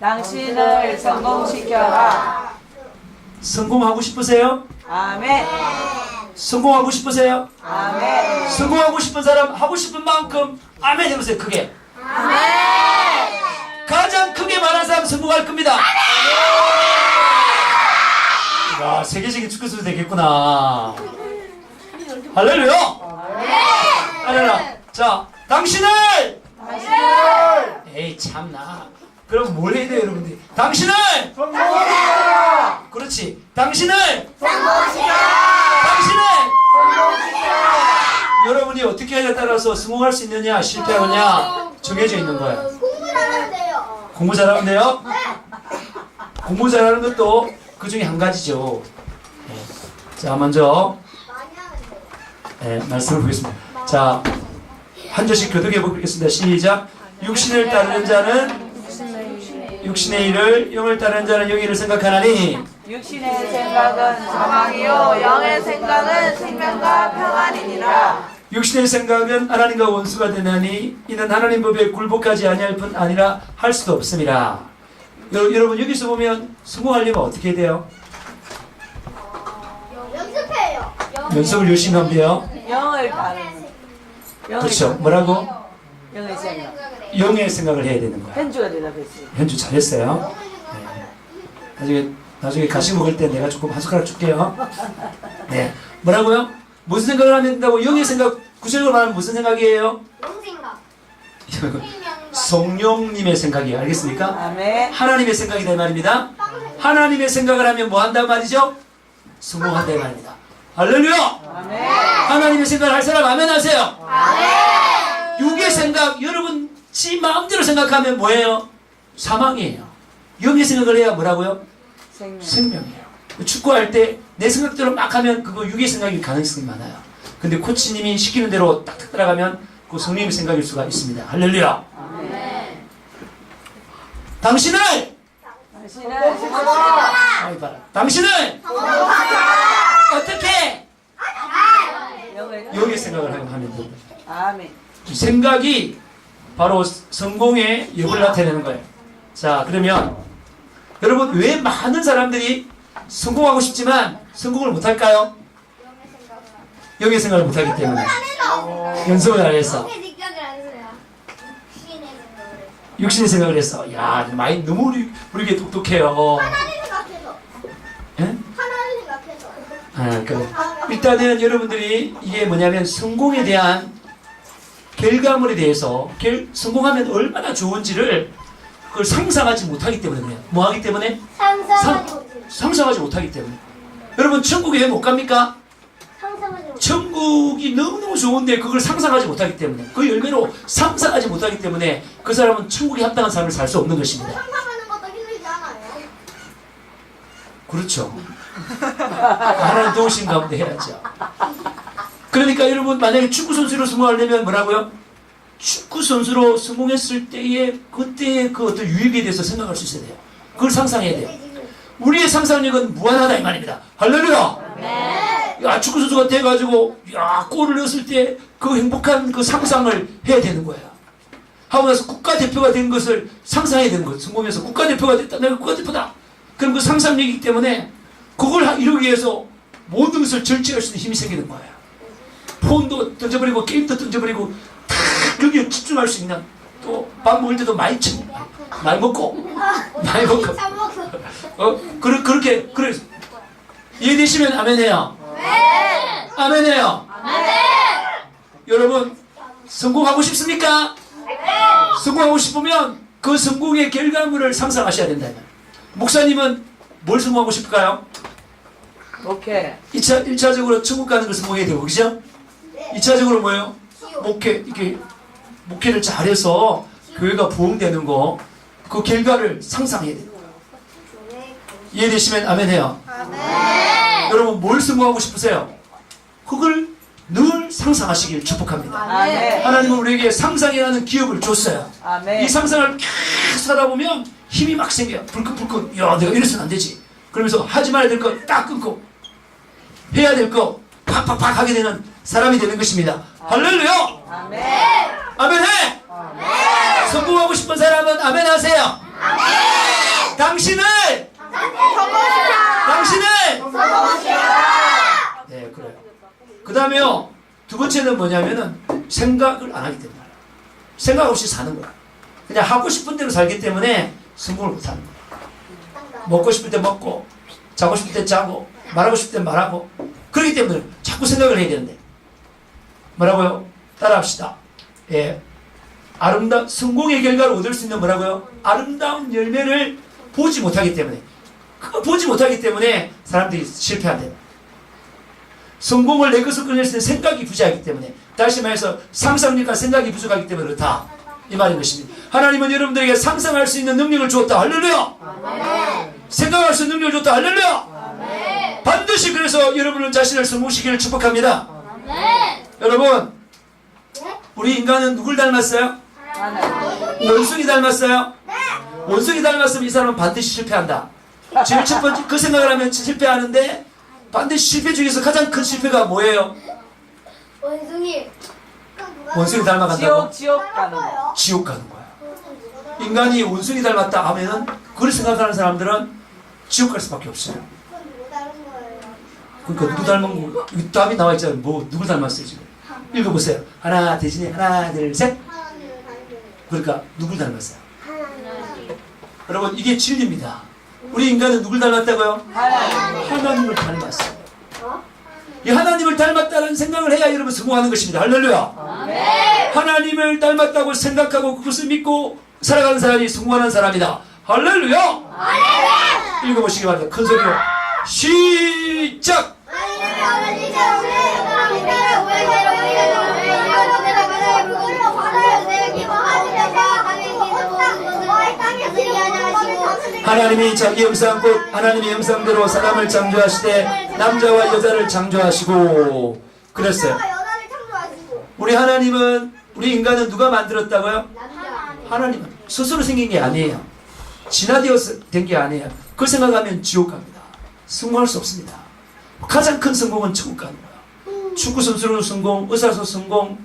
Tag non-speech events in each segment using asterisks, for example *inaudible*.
당신을 성공시켜라. 성공하고 싶으세요? 아멘. 성공하고 싶으세요? 아멘. 성공하고 싶은 사람 하고 싶은 만큼 아멘 해보세요 크게. 가장 크게 말한 사람 성공할 겁니다. 와 세계적인 축구 선수 되겠구나. 할렐루야! 할렐루야. 자 당신을! 에이 참나 그럼 뭘 해야 돼요 여러분들 당신을 그렇지 당신을 당신을 여러분이 어떻게 하냐에 따라서 성공할 수 있느냐 실패하느냐 정해져 있는 거예요. 공부 잘하면 돼요. 공부 잘하면 돼요? 공부 잘하는 것도 그 중에 한 가지죠. 네. 자 먼저. 네, 말씀을 보겠습니다. 자, 한 절씩 교독해 보겠습니다. 시작. 육신을 따르는 자는 육신의 일을, 영을 따르는 자는 일을 생각하나니 육신의 생각은 사망이요 영의 생각은 생명과 평안이니라. 육신의 생각은 하나님과 원수가 되나니 이는 하나님 법에 굴복하지 아니할 뿐 아니라 할 수도 없습니다. 여, 여러분 여기서 보면 성공하려면 어떻게 돼요? 연습해요. 연습을 열심히 하면 돼요. 영을 따르는. 영을 그렇죠. 뭐라고? 영의 생각. 영의 생각을 해야 되는 거예요. 현주가 대답했어요. 현주 잘했어요. 네. 나중에 나중에 가시 먹을 때 내가 조금 한 숟가락 줄게요. 네. 뭐라고요? 무슨 생각을 하면 된다고? 영의 생각 구체적으로 말하면 무슨 생각이에요? 영생각. 성령님의 *laughs* 생각이에요. 알겠습니까? 아멘. 하나님의 생각이 될 말입니다. 하나님의 생각을 하면 뭐 한단 말이죠? 성공한다 이 말입니다. 할렐루야! 아멘. 하나님의 생각을 할 사람 아멘 하세요. 육의 생각 여러분 지 마음대로 생각하면 뭐예요? 사망이에요. 영의 생각을 해야 뭐라고요? 생명. 생명이에요. 축구할 때 내 생각대로 막 하면 그거 육의 생각이 가능성이 많아요. 근데 코치님이 시키는 대로 딱딱 따라가면 그 성령의 생각일 수가 있습니다. 할렐루야! 당신을 당신은 아이 봐라. 당신을 어떻게 영의 생각을 하면 됩니다. 아멘. 이 생각이 바로 성공의 역을 나타내는 거예요. 자, 그러면 여러분 왜 많은 사람들이 성공하고 싶지만 성공을 못할까요? 영의 생각을 못하기 때문에 연습을 안. 신의 생각을 해서. 육신의 생각을 했어. 야, 많이 너무 우리 우리게 똑똑해요. 하나를 생각해서. 예? 하나를 생각해서. 아, 그래. 일단은 여러분들이 이게 뭐냐면 성공에 대한 결과물에 대해서 결, 성공하면 얼마나 좋은지를 그걸 상상하지 못하기 때문에 그래요. 뭐 하기 때문에? 상상하지 못해. 상상하지 못하기 때문에. 여러분 천국에 왜 못 갑니까? 천국이 너무너무 좋은데 그걸 상상하지 못하기 때문에 그 열매로 상상하지 못하기 때문에 그 사람은 천국에 합당한 삶을 살 수 없는 것입니다. 상상하는 것도 힘들지 않아요. 그렇죠. *laughs* 하나님 도우신 가운데 해야죠. 그러니까 여러분 만약에 축구 선수로 성공하려면 뭐라고요? 축구 선수로 성공했을 때의 그때의 그 어떤 유익에 대해서 생각할 수 있어야 돼요. 그걸 상상해야 돼요. 우리의 상상력은 무한하다 이 말입니다. 할렐루야. 야 축구 선수가 돼가지고 야 골을 넣었을 때 그 행복한 그 상상을 해야 되는 거예요. 하고 나서 국가대표가 된 것을 상상해야 되는 거예요. 성공해서 국가대표가 됐다. 내가 국가대표다. 그럼 그 상상력이기 때문에 그걸 하- 이루기 위해서 모든 것을 절제할 수 있는 힘이 생기는 거예요. 폰도 던져버리고 게임도 던져버리고 다 여기에 집중할 수 있는 또 밥 먹을 때도 많이 치 많이 먹고 많이 먹고. 어 그러, 그렇게 그래 이해되시면 아멘해요. 아멘해요. 여러분 성공하고 싶습니까? 성공하고 싶으면 그 성공의 결과물을 상상하셔야 된다. 목사님은 뭘 성공하고 싶을까요? 오케이. 1차, 1차적으로 천국 가는 걸 성공해야 되고, 그죠? 2차적으로 뭐예요? 목회, 이렇게, 목회를 잘해서 교회가 부흥되는 거, 그 결과를 상상해야 돼요. 이해되시면 아멘 해요. 여러분, 뭘 성공하고 싶으세요? 그걸 늘 상상하시길 축복합니다. 아멘. 하나님은 우리에게 상상이라는 기업을 줬어요. 아멘. 이 상상을 계속 하다 보면 힘이 막 생겨요. 불끈불끈. 야, 내가 이래서는 안 되지. 그러면서 하지 말아야 될 거 딱 끊고 해야 될 거 팍팍팍 하게 되는 사람이 되는 것입니다. 할렐루야! 아멘. 아멘 해! 성공하고 싶은 사람은 아멘 하세요. 당신을 당신을 네 그래요. 그 다음에요 두 번째는 뭐냐면은 생각을 안 하기 때문에 생각 없이 사는 거야. 그냥 하고 싶은 대로 살기 때문에 성공을 못 하는 거야. 먹고 싶을 때 먹고 자고 싶을 때 자고 말하고 싶을 때 말하고 그렇기 때문에 자꾸 생각을 해야 되는데 뭐라고요? 따라합시다. 예. 아름다 성공의 결과를 얻을 수 있는 뭐라고요? 아름다운 열매를 보지 못하기 때문에 그 보지 못하기 때문에 사람들이 실패한다. 성공을 내 것을 끊을 수 있는 생각이 부재하기 때문에 다시 말해서 상상력과 생각이 부족하기 때문에 그렇다. 이 말인 것입니다. 하나님은 여러분들에게 상상할 수 있는 능력을 주었다. 할렐루야! 생각할 수 있는 능력을 줬다. 할렐루야! 반드시 그래서 여러분은 자신을 성공시키기를 축복합니다. 여러분, 우리 인간은 누굴 닮았어요? 하나님. 원숭이 닮았어요? 원숭이 닮았으면 이 사람은 반드시 실패한다. 제일 첫 번째 그 생각을 하면 실패하는데 반드시 실패 중에서 가장 큰 실패가 뭐예요? 원숭이. 원숭이 닮아간다고? 지옥 지옥 가는 거. 지옥 가는 거야. 인간이 원숭이 닮았다 하면은 그걸 생각하는 사람들은 지옥 갈 수밖에 없어요. 그러니까 누구 닮은 거 답이 나와 있잖아요. 뭐 누구 닮았어요 지금? 읽어보세요. 하나 대신에 하나 둘 셋. 그러니까 누굴 닮았어요? 하나님. 여러분 이게 진리입니다. 우리 인간은 누굴 닮았다고요? 하나님. 하나님을 닮았어요. 어? 이 하나님을 닮았다는 생각을 해야 여러분 성공하는 것입니다. 할렐루야. 하나님을 닮았다고 생각하고 그것을 믿고 살아가는 사람이 성공하는 사람이다. 할렐루야. 읽어보시기 바랍니다. 큰 소리로 시작. 하나님이 자기 형상 곧 하나님의 형상대로 사람을 창조하시되 남자와 여자를 창조하시고 그랬어요. 우리 하나님은 우리 인간은 누가 만들었다고요? 하나님은 스스로 생긴 게 아니에요. 진화되어서 된게 아니에요. 그 생각하면 지옥 갑니다. 성공할 수 없습니다. 가장 큰 성공은 천국 거야. 축구 선수로 성공, 의사로 성공,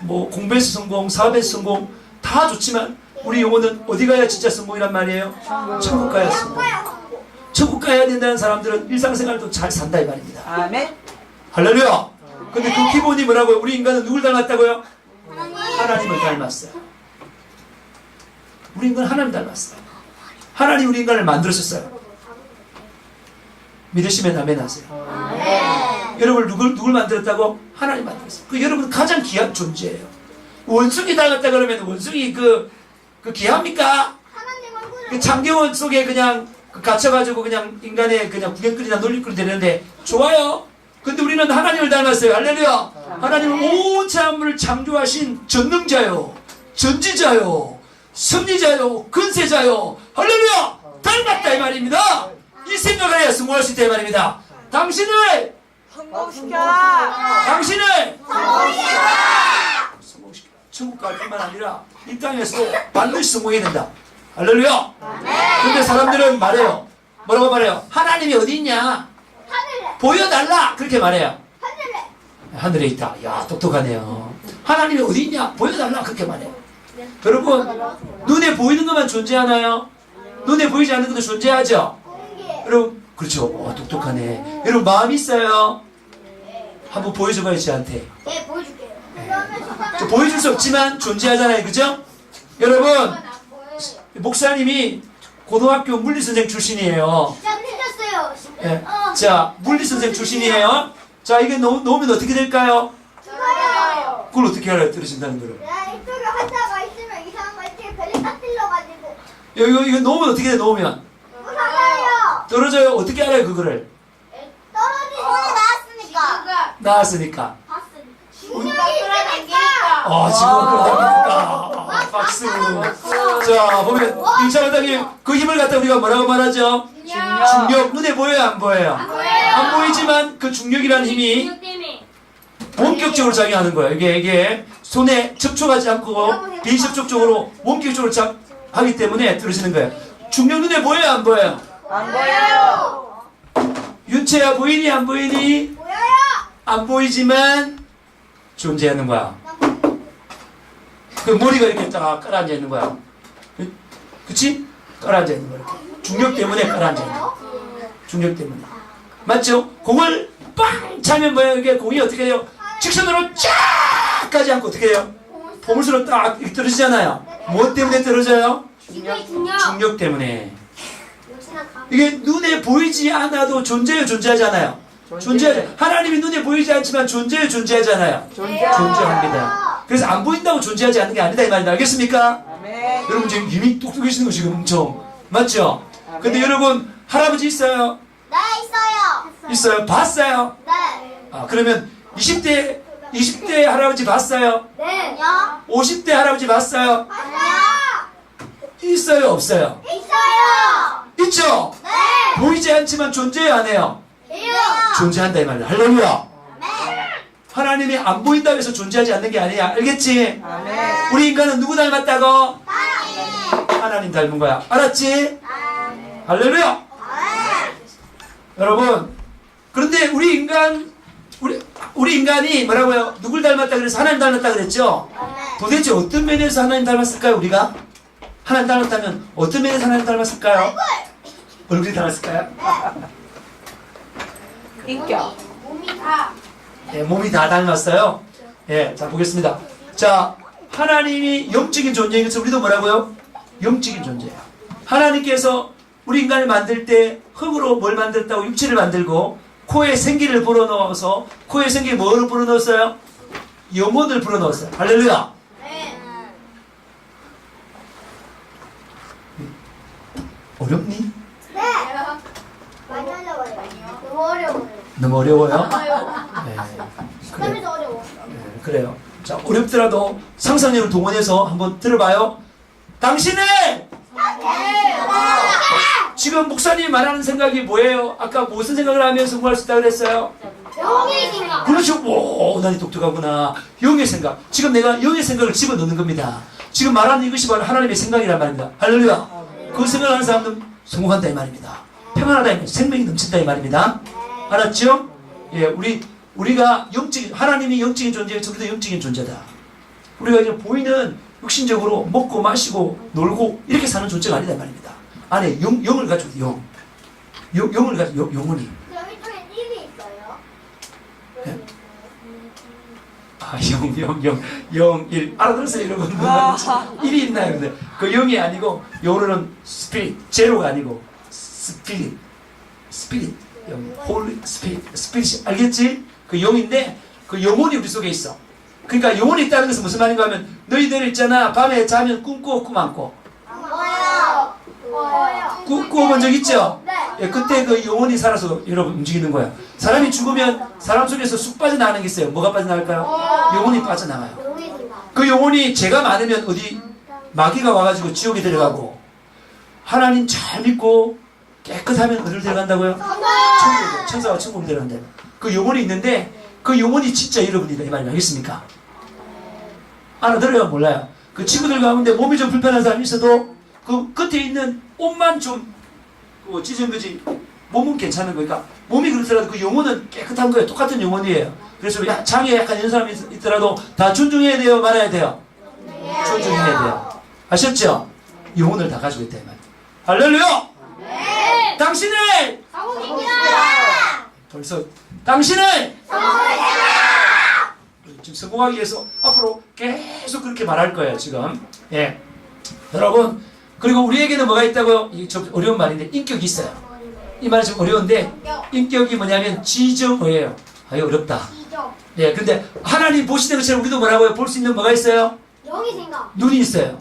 뭐 공부에서 성공, 사업에서 성공 다 좋지만 우리 영혼은 어디 가야 진짜 성공이란 말이에요? 천국 가야 성공. 천국 가야 된다는 사람들은 일상생활도 잘 산다 이 말입니다. 아멘. 할렐루야. 근데 그 기본이 뭐라고요? 우리 인간은 누굴 닮았다고요? 하나님 을 닮았어요. 우리 인간은 하나님 닮았어요. 하나님 우리 인간을 만들었었어요. 믿으시면 아멘 하세요. 여러분 누굴 누굴 만들었다고? 하나님 만들었어요. 그 여러분 가장 귀한 존재예요. 원숭이 닮았다 그러면 원숭이 그, 그 귀합니까? 그 장대원 속에 그냥 그 갇혀가지고 그냥 인간의 그냥 구경거리나 놀림거리 되는데 좋아요. 근데 우리는 하나님을 닮았어요. 할렐루야. 하나님은 온 사람을 창조하신 전능자요, 전지자요, 승리자요, 근세자요. 할렐루야. 닮았다 이 말입니다. 이 생각을 해야 성공할 수 있다 이 말입니다. 당신을 성공시켜라. 당신을 성공시켜. 천국 갈 뿐만 아니라 이 땅에서도 반드시 성공해야 된다. 할렐루야. 근데 사람들은 말해요. 뭐라고 말해요? 하나님이 어디 있냐? 하늘에 보여달라. 그렇게 말해요. 하늘에 하늘에 있다. 야 똑똑하네요. 하나님이 어디 있냐? 보여달라. 그렇게 말해요. 여러분 눈에 보이는 것만 존재하나요? 눈에 보이지 않는 것도 존재하죠. 여러분 그렇죠. 어, 똑똑하네. 여러분 마음 있어요. 한번 보여줘봐요 저한테. 네 보여줄게요 저 보여줄 수 없지만 존재하잖아요. 그죠? 여러분 안 보여요 목사님이 고등학교 물리선생 출신이에요. 진짜 틀렸어요 예. 어 자 물리선생 출신이에요. 자 이게 놓, 놓으면 어떻게 될까요? 저요 그걸 어떻게 알아요? 떨어진다는 거를. 야 이쪽에 환자가 있으면 이상한 거 이렇게 벨리 딱 찔러가지고 이거, 이거, 놓으면 어떻게 돼? 놓으면 무사가요 떨어져요. 어떻게 알아요? 그거를 나왔으니까. 봤으니까 중력이 있으니까 아 지금 박수. 자 보면 일차원장님 그 힘을 갖다 우리가 뭐라고 말하죠? 중력 눈에 보여요? 안 보여요? 안 보이지만 그 중력이라는 힘이 원격적으로 작용하는 거예요. 이게 이게 손에 접촉하지 않고 비접촉적으로 원격적으로 작 하기 때문에 떨어지는 거예요. 중력 눈에 보여요? 안 보여요? 안 보여요. 윤채야 보이니 안 보이니? 안 보이지만 존재하는 거야. 그 머리가 이렇게 딱 깔아앉아 있는 거야. 그- 그치? 깔아앉아 있는 거야. 이렇게. 중력 때문에 가라앉아요. 중력 때문에. 맞죠? 공을 빵 차면 뭐예요? 이게 공이 어떻게 돼요? 직선으로 쫙 가지 않고 어떻게 돼요? 포물선으로 딱 이렇게 떨어지잖아요. 뭐 때문에 떨어져요? 중력 중력 때문에. 이게 눈에 보이지 않아도 존재해 존재하잖아요. 존재. 하나님이 눈에 보이지 않지만 존재해 존재하잖아요. 존재. 존재합니다. 그래서 안 보인다고 존재하지 않는 게 아니다 이 말입니다. 알겠습니까? 아멘. 여러분 지금 이미 똑똑해지는 거 지금 엄청 맞죠? 근데 여러분 할아버지 있어요? 네 있어요 있어요? 봤어요? 네 아 그러면 20대 20대 할아버지 봤어요? 네. 아니요 50대 할아버지 봤어요? 아니요 있어요? 없어요? 있어요 있죠? 네 보이지 않지만 존재해야 안 해요? 존재한다 이 말이야. 할렐루야. 네 하나님이 안 보인다고 해서 존재하지 않는 게 아니야. 알겠지? 우리 인간은 누구 닮았다고? 하나님 하나님 닮은 거야. 알았지? 네 할렐루야. 여러분, 그런데 우리 인간, 우리, 우리 인간이 뭐라고요? 누굴 닮았다 그래서 하나님 닮았다 그랬죠? 도대체 어떤 면에서 하나님 닮았을까요, 우리가? 하나님 닮았다면 어떤 면에서 하나님 닮았을까요? 얼굴이 닮았을까요? 인격. 몸이 다 예, 몸이 다 닮았어요. 예, 자, 보겠습니다. 자, 하나님이 영적인 존재인 것을 우리도 뭐라고요? 영적인 존재예요. 하나님께서 우리 인간을 만들 때 흙으로 뭘 만들었다고 육체를 만들고 코에 생기를 불어넣어서 코에 생기 뭐를 불어넣었어요? 영혼을 불어넣었어요. 할렐루야. 네 어렵니? 네. 많이 어려워요 너무 어려워요 너무 어려워요? 네. 그래, 어려워 네, 그래요. 자, 어렵더라도 상상력을 동원해서 한번 들어봐요. 당신은 지금 목사님이 말하는 생각이 뭐예요? 아까 무슨 생각을 하면 성공할 수 있다고 그랬어요? 영이 생각 그렇죠. 오, 나이 똑똑하구나. 영의 생각. 지금 내가 영의 생각을 집어넣는 겁니다. 지금 말하는 이것이 바로 하나님의 생각이란 말입니다. 할렐루야. 그 생각을 하는 사람은 성공한다 이 말입니다. 평안하다 이 말, 생명이 넘친다 이 말입니다. 알았죠? 예, 우리 우리가 영적인 하나님이 영적인 존재고 우리도 영적인 존재다. 우리가 이제 보이는 육신적으로 먹고 마시고 놀고 이렇게 사는 존재가 아니다 이 말입니다. 안에 영, 영을 가지고 영, 영 영을 가지고 영, 그럼 있어요 네. 아, 영, 영, 영, 영, 일. 알아들었어요, 여러분? 아. 일이 있나요? 근데 그 영이 아니고, 영어로는 스피릿, 제로가 아니고, 스피릿, 스피릿, 영, 홀리, 스피릿, 스피릿이, 알겠지? 그 영인데, 그 영혼이 우리 속에 있어. 그러니까 영혼이 있다는 것은 무슨 말인가 하면, 너희들 있잖아, 밤에 자면 꿈꿔, 꿈 안 꿔? 안 보여요 보여요 꿈, 꾸어본 적 있죠? 네 예, 그때 그 영혼이 살아서 여러분 움직이는 거야. 사람이 죽으면 사람 속에서 쑥 빠져나가는 게 있어요. 뭐가 빠져나갈까요? 영혼이 빠져나가요. 그 영혼이 죄가 많으면 어디 마귀가 와가지고 지옥에 들어가고 하나님 잘 믿고 깨끗하면 어디로 들어간다고요? 천국에 천사가 천국에 들어간다. 그 영혼이 있는데 그 영혼이 진짜 여러분이다 이 말이 알겠습니까? 알아들어요? 몰라요? 그 친구들 가운데 몸이 좀 불편한 사람이 있어도 그 끝에 있는 옷만 좀그 찢은 거지 몸은 괜찮은 거니까 몸이 그렇더라도 그 영혼은 깨끗한 거예요. 똑같은 영혼이에요. 그래서 야, 장애 약간 있는 사람이 있- 있더라도 다 존중해야 돼요? 말아야 돼요? 존중해야 돼요. 아셨죠? 영혼을 다 가지고 있다 이 말. 할렐루야! 네 당신을! 성공입니다 벌써 당신을! 성공입니다! 지금 성공하기 위해서 앞으로 계속 그렇게 말할 거예요 지금. 예. 여러분 그리고 우리에게는 뭐가 있다고요? 이게 좀 어려운 말인데 인격이 있어요. 이 말이 좀 어려운데 인격이 뭐냐면 지정어예요. 아유 어렵다. 예 근데 하나님 보시는 것처럼 우리도 뭐라고요? 볼 수 있는 뭐가 있어요? 영이 생각 눈이 있어요.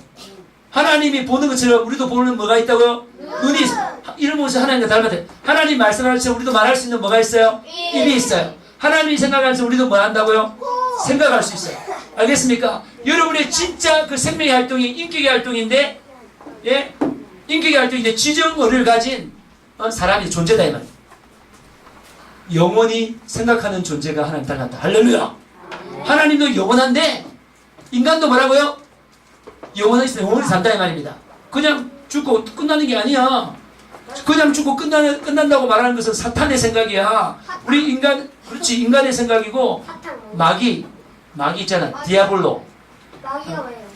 하나님이 보는 것처럼 우리도 보는 뭐가 있다고요? 눈이 있어요 이런 모습 하나님과 닮았다 하나님 말씀하는 것처럼 우리도 말할 수 있는 뭐가 있어요? 입이 있어요 하나님이 생각하는 것처럼 우리도 뭐 한다고요? 생각할 수 있어요. 알겠습니까? 여러분의 진짜 그 생명의 활동이 인격의 활동인데, 예? 인격의 활동인데 지정어를 가진 어, 사람이 존재다 이 말. 영원히 생각하는 존재가 하나님 닮았다. 할렐루야. 하나님도 영원한데 인간도 뭐라고요? 영원히 있어 영원히 산다 이 말입니다. 그냥 죽고 끝나는 게 아니야. 그냥 죽고 끝나는 끝난다고 말하는 것은 사탄의 생각이야. 우리 인간 그렇지 인간의 생각이고 마귀 마귀 있잖아 마귀가 뭐예요?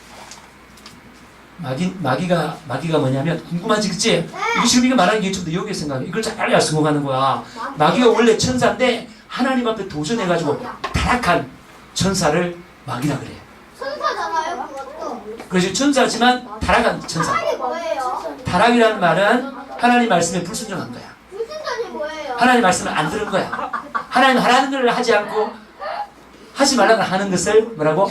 마귀, 마귀가, 마귀가 뭐냐면, 궁금하지, 그치? 이게 지금 이거 말하는 게 좀더 여기 생각해. 이걸 잘 알아야 성공하는 거야. 마귀가 원래 천사인데, 하나님 앞에 도전해가지고, 타락한 천사를 마귀라 그래. 천사잖아요, 그것도. 그래서 천사지만, 타락한 천사. 타락이라는 말은 하나님 말씀에 불순종한 거야. 소리 뭐예요? 하나님 말씀을 안 들은 거야. 하나님 하라는 걸 하지 않고, 하지 말라고 하는 것을 뭐라고?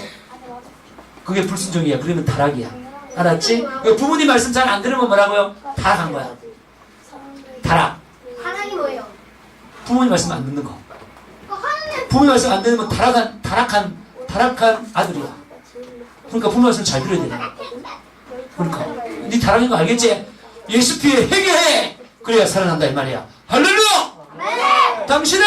그게 불순종이야. 그러면 타락이야. 알았지? 그 부모님 말씀 잘 안 들으면 뭐라고요? 타락한 거야. 타락. 하나님 뭐예요? 부모님 말씀 안 듣는 거. 그 하나님 부모님 말씀 안 듣는 건 타락한, 타락한, 타락한 아들이야. 그러니까 부모 말씀 잘 들어야 돼. 그러니까. 네 타락인 거 알겠지? 예수 피해 회개해! 그래야 살아난다 이 말이야. 할렐루야! 당신은.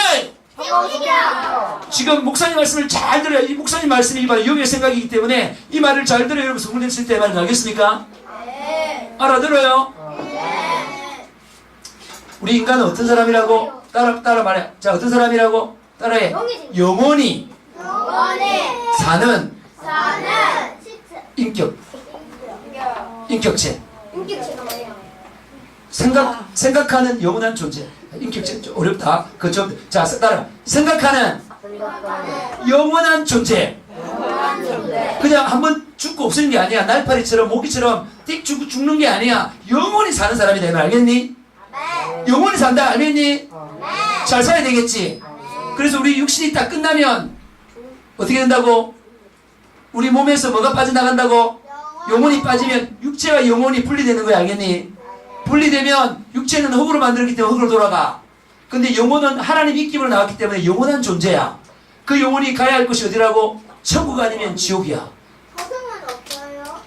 지금 목사님 말씀을 잘 들어야 이 목사님 말씀이 바로 영의 생각이기 때문에 이 말을 잘 들어야 여러분 성공했을 때 말을 알겠습니까? 네. 알아들어요? 네. 우리 인간은 어떤 사람이라고? 따라, 따라 말해. 자, 어떤 사람이라고? 따라해. 영원히 영원히 사는 사는 인격, 인격체. 인격체가 뭐예요? 생각, 생각하는 영원한 존재. 인격체 좀 어렵다. 그 좀, 자, 따라. 생각하는 영원한 존재. 그냥 한번 죽고 없어지는 게 아니야. 날파리처럼 모기처럼 띡 죽고 죽는 게 아니야. 영원히 사는 사람이다. 이말 알겠니? 영원히 산다. 알겠니? 잘 살아야 되겠지. 그래서 우리 육신이 딱 끝나면 어떻게 된다고? 우리 몸에서 뭐가 빠져나간다고? 영혼이 빠지면 육체와 영혼이 분리되는 거야. 알겠니? 분리되면 육체는 흙으로 만들었기 때문에 흙으로 돌아가. 근데 영혼은 하나님 입김으로 나왔기 때문에 영원한 존재야. 그 영혼이 가야 할 곳이 어디라고? 천국 아니면 지옥이야. 허승은 없어요?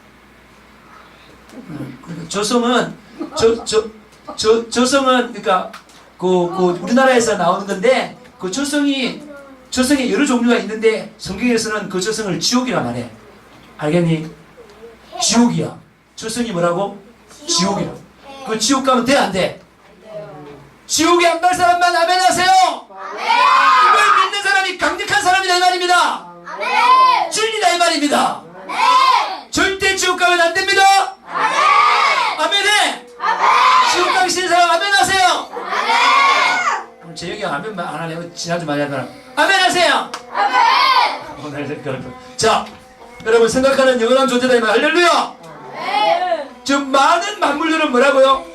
그러니까 저성은 저 저 저 저성은 그러니까 그, 그 우리나라에서 나오는 건데 그 저성이 저성에 여러 종류가 있는데 성경에서는 그 저성을 지옥이라 말해. 알겠니? 지옥이야. 저성이 뭐라고? 지옥이라. 그 지옥 가면 돼 안 돼? 지옥에 안 갈 사람만 아멘 하세요. 이걸 믿는 사람이 강력한 사람이다 이 말입니다. 아멘. 진리다 이 말입니다. 네. 절대 지옥 가면 안 됩니다. 아멘해. 지옥 가기 싫은 사람 아멘 하세요. 오늘 재혁이 형 아멘 안 하네요. 지난주 많이 하더라. 아멘 하세요. 오늘 그렇고. 자, 여러분 생각하는 영원한 존재다 이 말. 할렐루야. 지 금 많은 만물들은 뭐라고요?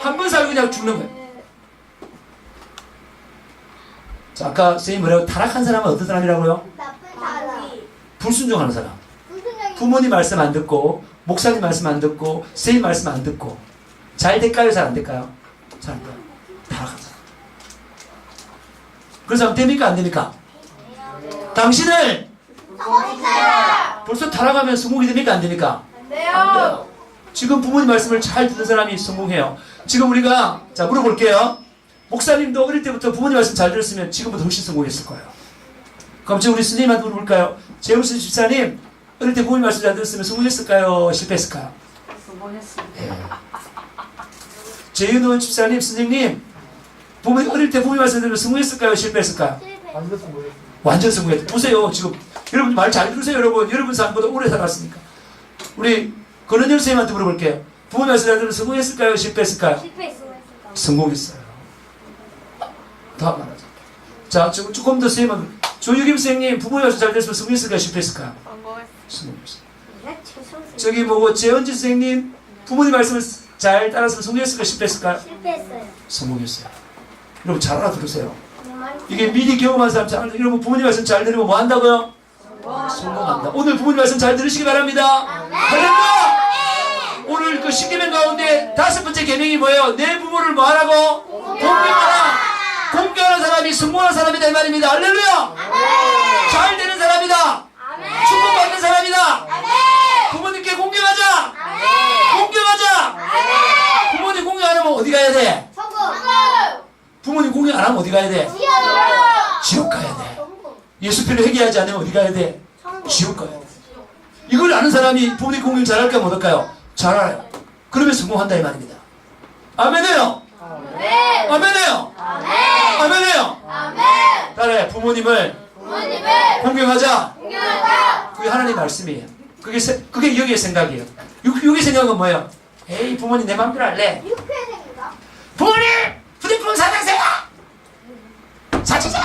한 번 살고 그냥 죽는 거예요. 자, 아까 선생님 뭐라고? 타락한 사람은 어떤 사람이라고요? 나쁜 사람. 불순종하는 사람. 부모님 말씀 안 듣고 목사님 말씀 안 듣고 선생님 말씀 안 듣고 잘 될까요? 잘 안 될까요? 잘 안 돼요. 타락한 사람. 그래서 하면 됩니까? 안 됩니까? 당신을 성공했어요. 벌써 타락하면 성공이 됩니까? 안 됩니까? 안 돼요. 지금 부모님 말씀을 잘 듣는 사람이 성공해요. 지금 우리가 자 물어볼게요. 목사님도 어릴 때부터 부모님 말씀 잘 들었으면 지금부터 훨씬 성공했을 거예요. 그럼 지금 우리 스님한테 물어볼까요? 제우스 집사님 어릴 때 부모님 말씀 잘 들었으면 성공했을까요? 실패했을까요? 예. 제윤원 집사님, 스님님 부모님 어릴 때 부모님 말씀 들으면 성공했을까요? 실패했을까요? 실패. 완전 성공했다. 보세요. 지금 여러분 말 잘 들으세요. 여러분 여러분 삶보다 오래 살았으니까. 우리 권은열 선생님한테 물어볼게요. 부모님 말씀 잘 들으면 성공했을까요? 실패했을까요? 실패했어요. 성공했어요. 다 말하자. 자, 지금 조금 더 선생님은 조유김 선생님 부모님 말씀 잘 들으면 성공했을까요? 실패했을까요? 성공했어요. 저기 뭐고 재현지 선생님 부모님 말씀을 잘 따라서 성공했을까요? 실패했을까요? 실패했어요. 성공했어요. 여러분 잘 알아들으세요. 이게 미리 경험한 사람 잘. 여러분 부모님 말씀 잘 들으면 뭐 한다고요? 성공한다. 오늘 부모님 말씀 잘 들으시기 바랍니다. 할렐루야! 오늘 그 십계명 가운데 다섯 번째 계명이 뭐예요? 내 부모를 뭐 하라고? 공경하라. 공경하는 사람이 성공하는 사람이다 이 말입니다. 할렐루야! 잘 되는 사람이다. 축복받는 사람이다. 부모님께 공경하자. 공경하자. 부모님 공경 안 하면 어디 가야 돼? 부모님 공경 안 하면 어디 가야 돼? 지옥. 지옥 가야 돼. 예수 피를 회개하지 않으면 어디 가야 돼? 지옥 가야 돼. 이걸 아는 사람이 부모님 공경 잘할까 못할까요? 잘 알아요. 그러면 성공한다 이 말입니다. 아멘해요. 아멘해요. 아멘해요. 따라해 부모님을 공경하자. 그게 하나님 말씀이에요. 그게 세- 그게 여기의 생각이에요. 육, 육의 생각은 뭐예요? 에이 부모님 내 맘대로 할래. 부모님 휴대폰 사주세요. 사주세요.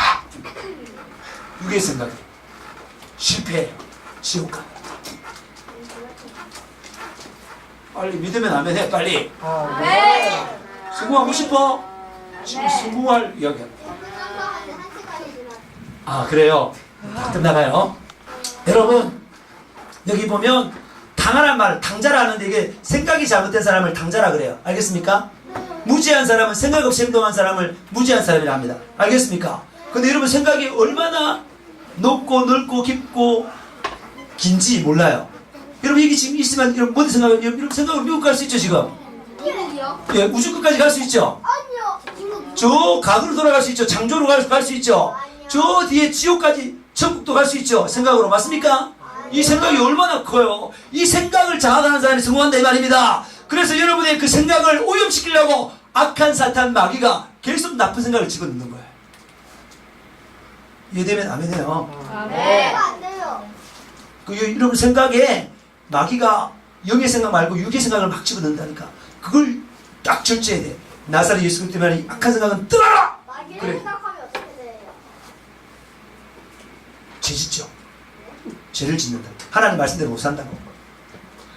육의 생각 실패해요. 지옥 가. 빨리 믿으면 아멘 해 빨리. 네. 성공하고 싶어? 지금 성공할 이야기야. 1시간이 지났어. 아 그래요? 다 끝나가요. 여러분 여기 보면 당하란 말 당자라 하는데 이게 생각이 잘못된 사람을 당자라 그래요. 알겠습니까? 무지한 사람은 생각 없이 행동한 사람을 무지한 사람이라 합니다. 알겠습니까? 근데 여러분 생각이 얼마나 높고 넓고 깊고 긴지 몰라요. 여러분 여기 지금 있으면 여러분 뭔 생각을 여러분 생각을 미국 갈 수 있죠 지금? 미국이요? 예, 우주 끝까지 갈 수 있죠? 아니요. 저 과거로 돌아갈 수 있죠. 창조로 갈수 있죠. 저 뒤에 지옥까지 천국도 갈 수 있죠. 생각으로 맞습니까? 이 생각이 얼마나 커요. 이 생각을 장악하는 사람이 성공한다 이 말입니다. 그래서 여러분의 그 생각을 오염시키려고 악한 사탄 마귀가 계속 나쁜 생각을 집어넣는 거예요. 이해되면 아멘해요. 네. 안 돼요. 그 여러분 생각에 마귀가 영의 생각 말고 육의 생각을 막 집어넣는다니까. 그걸 딱 절제해야 돼. 나사렛 예수 그리스도 때문에 악한 생각은 떠나라! 마귀를 그래. 생각하면 어떻게 돼요? 죄 짓죠. 죄를 짓는다. 하나님 말씀대로 못 산다고.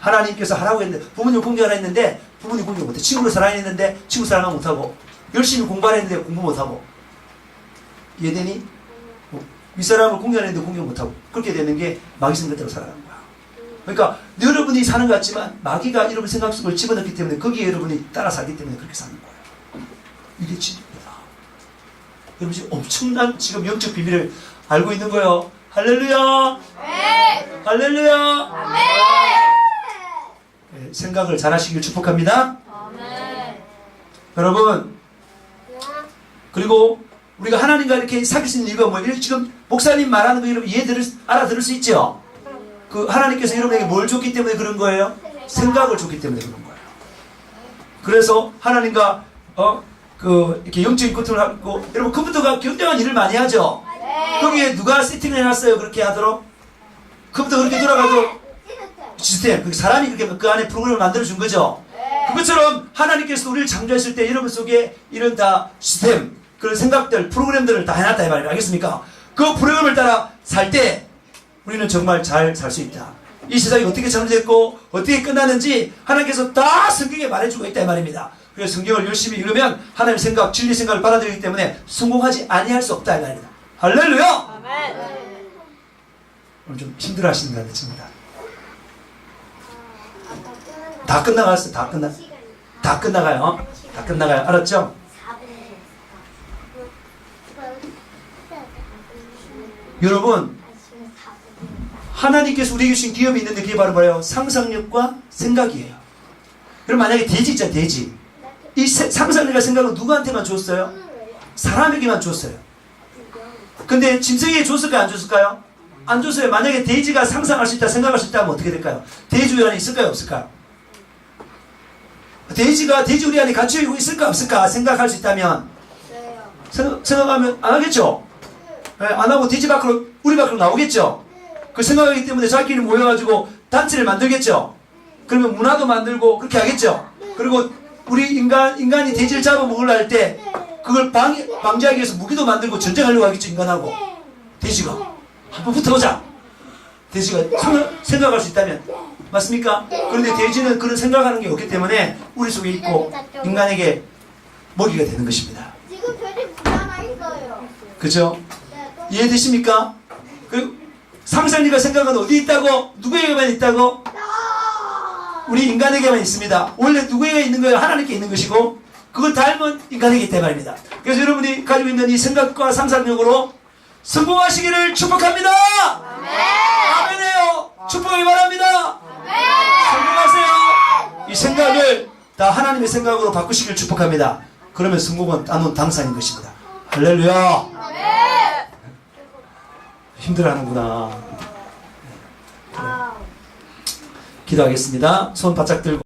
하나님께서 하라고 했는데 부모님 공경하라 했는데 부모님 공경 못해. 친구를 사랑해 했는데 친구 사랑을 못하고 열심히 공부하라 했는데 공부 못하고 이해되니? 어, 윗사람을 공경하는데 공경 못하고 그렇게 되는 게 마귀 생각대로 살아가는 거야. 그러니까 여러분이 사는 것 같지만 마귀가 여러분 생각 속을 집어넣기 때문에 거기에 여러분이 따라 살기 때문에 그렇게 사는 거예요. 이게 진리입니다. 여러분 지금 엄청난 지금 영적 비밀을 알고 있는 거예요. 할렐루야. 할렐루야. 네, 생각을 잘하시길 축복합니다. 여러분 그리고 우리가 하나님과 이렇게 있는 이유가 뭐예요? 지금 목사님 말하는 거 여러분 이해들을 알아들을 수 있죠? 그 하나님께서 여러분에게 뭘 줬기 때문에 그런 거예요? 생각을 줬기 때문에 그런 거예요. 그래서 하나님과 어 그 이렇게 영적인 고통을 하고 여러분 컴퓨터가 굉장한 일을 많이 하죠. 거기에 누가 세팅을 해놨어요? 그렇게 하도록 컴퓨터 그렇게 돌아가도록 시스템. 시스템, 그 사람이 그렇게 그 안에 프로그램을 만들어 준 거죠. 그것처럼 하나님께서 우리를 창조했을 때 여러분 속에 이런 다 시스템, 그런 생각들, 프로그램들을 다 해놨다 이 말이에요. 알겠습니까? 그 프로그램을 따라 살 때 우리는 정말 잘 살 수 있다. 이 세상이 어떻게 창조됐고 어떻게 끝나는지 하나님께서 다 성경에 말해주고 있다 이 말입니다. 그래서 성경을 열심히 읽으면 하나님의 생각, 진리 생각을 받아들이기 때문에 성공하지 아니할 수 없다 이 말입니다. 할렐루야! 아멘. 오늘 좀 힘들어 하시는 것 같습니다. 다 끝나갔어. 다 끝나. 다 끝나가요. 다 끝나가요. 알았죠? 여러분, 하나님께서 우리에게 주신 기업이 있는데 그게 바로 뭐예요? 상상력과 생각이에요. 여러분 만약에 돼지 있잖아요. 돼지. 이 세- 상상력과 생각은 누구한테만 줬어요? 사람에게만 줬어요. 근데 짐승에게 줬을까요? 안 줬을까요? 안 줬어요. 만약에 돼지가 상상할 수 있다, 생각할 수 있다면 어떻게 될까요? 돼지 우리 안에 있을까요? 없을까요? 돼지가 돼지 우리 안에 갇혀 있을까? 없을까? 생각할 수 있다면 생각, 생각하면 안 하겠죠? 예, 안 하고 돼지 밖으로 우리 밖으로 나오겠죠? 그 생각하기 때문에 자기끼리 모여가지고 단체를 만들겠죠? 그러면 문화도 만들고 그렇게 하겠죠? 그리고 우리 인간, 인간이 돼지를 잡아 먹으려 할 때 그걸 방, 방지하기 위해서 무기도 만들고 전쟁하려고 하겠죠, 인간하고. 돼지가. 한번 붙어보자. 돼지가 생각- 생각할 수 있다면. 맞습니까? 그런데 돼지는 그런 생각하는 게 없기 때문에 우리 속에 있고 인간에게 먹이가 되는 것입니다. 지금 물 하나 있어요. 그죠? 이해되십니까? 그 상상력과 생각은 어디 있다고? 누구에게만 있다고? 우리 인간에게만 있습니다. 원래 누구에게 있는 거예요? 하나님께 있는 것이고 그걸 닮은 인간에게 있다 말입니다. 그래서 여러분이 가지고 있는 이 생각과 상상력으로 성공하시기를 축복합니다. 아멘해요. 축복하기 바랍니다. 성공하세요. 이 생각을 다 하나님의 생각으로 바꾸시기를 축복합니다. 그러면 성공은 따놓은 당사인 것입니다. 할렐루야. 힘들어하는구나. 기도하겠습니다. 손 바짝 들고.